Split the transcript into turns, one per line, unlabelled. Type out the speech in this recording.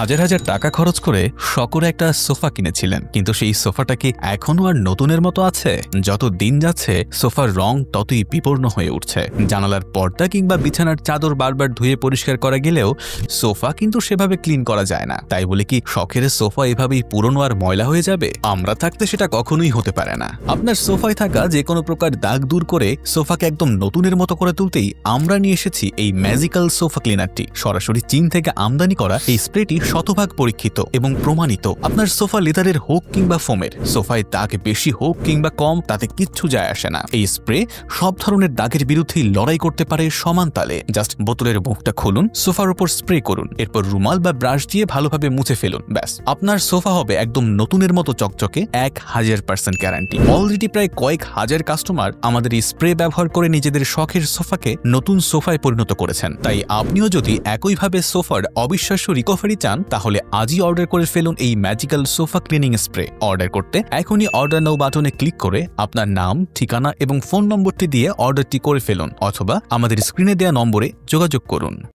হাজার হাজার টাকা খরচ করে শকরে একটা সোফা কিনেছিলেন। কিন্তু সেই সোফাটা কি এখনও আর নতুনের মতো আছে? যত দিন যাচ্ছে, সোফার রং ততই বিপন্ন হয়ে উঠছে। জানালার পর্দা কিংবা বিছানার চাদর বারবার ধুয়ে পরিষ্কার করা গেলেও সোফা কিন্তু সেভাবে ক্লিন করা যায় না। তাই বলে কি, শখের সোফা এভাবেই পুরনো আর ময়লা হয়ে যাবে? আমরা থাকতে সেটা কখনোই হতে পারে না। আপনার সোফায় থাকা যে কোনো প্রকার দাগ দূর করে সোফাকে একদম নতুনের মতো করে তুলতেই আমরা নিয়ে এসেছি এই ম্যাজিক্যাল সোফা ক্লিনারটি। সরাসরি চীন থেকে আমদানি করা এই স্প্রেটি শতভাগ পরীক্ষিত এবং প্রমাণিত। আপনার সোফা লেদারের হোক কিংবা ফোমের, সোফায় দাগ বেশি হোক কিংবা কম, তাতে কিচ্ছু যায় আসে না। এই স্প্রে সব ধরনের দাগের বিরুদ্ধেই লড়াই করতে পারে সমান তালে। জাস্ট বোতলের মুখটা খুলুন, সোফার উপর স্প্রে করুন, এরপর রুমাল বা ব্রাশ দিয়ে ভালোভাবে মুছে ফেলুন, ব্যাস। আপনার সোফা হবে একদম নতুনের মতো চকচকে, এক হাজার পার্সেন্ট গ্যারান্টি। অলরেডি প্রায় কয়েক হাজার কাস্টমার আমাদের এই স্প্রে ব্যবহার করে নিজেদের শখের সোফাকে নতুন সোফায় পরিণত করেছেন। তাই আপনিও যদি একইভাবে সোফার অবিশ্বাস্য রিকভারি চান তাহলে আজই অর্ডার করে ফেলুন এই magical sofa cleaning spray order করতে এখনই অর্ডার নাও বাটনে ক্লিক করে আপনার নাম, ঠিকানা এবং ফোন নম্বরটি দিয়ে অর্ডারটি করে ফেলুন, অথবা আমাদের স্ক্রিনে দেওয়া নম্বরে যোগাযোগ করুন।